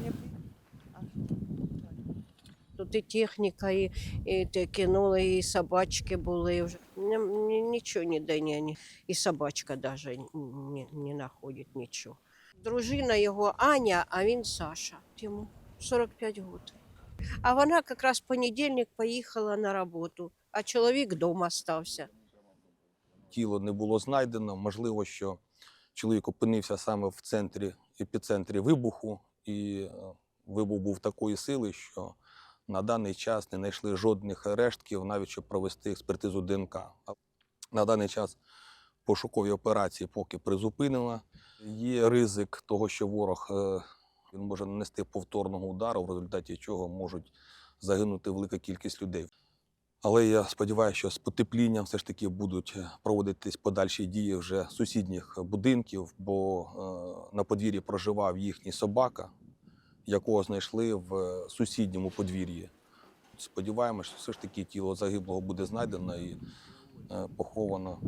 Ну, Тут і техніка, і, і те кинули, і собачки були. Вже. Нічого ніде, ні, і собачка навіть не знаходить нічого. Дружина його Аня, а він Саша. Йому 45 років. А вона якраз в понедільник поїхала на роботу, а чоловік вдома стався. Тіло не було знайдено, можливо, що чоловік опинився саме в центрі епіцентрі вибуху і е, вибух був такої сили, що на даний час не знайшли жодних рештків, навіть щоб провести експертизу ДНК. На даний час пошукові операції поки призупинено. Є ризик того, що ворог е, він може нанести повторного удару, в результаті чого можуть загинути велика кількість людей. Але я сподіваюся, що з потеплінням все ж таки будуть е, проводитись подальші дії вже сусідніх будинків, бо е, на подвір'ї проживав їхній собака, якого знайшли в е, сусідньому подвір'ї. Сподіваємося, що все ж таки тіло загиблого буде знайдено і поховано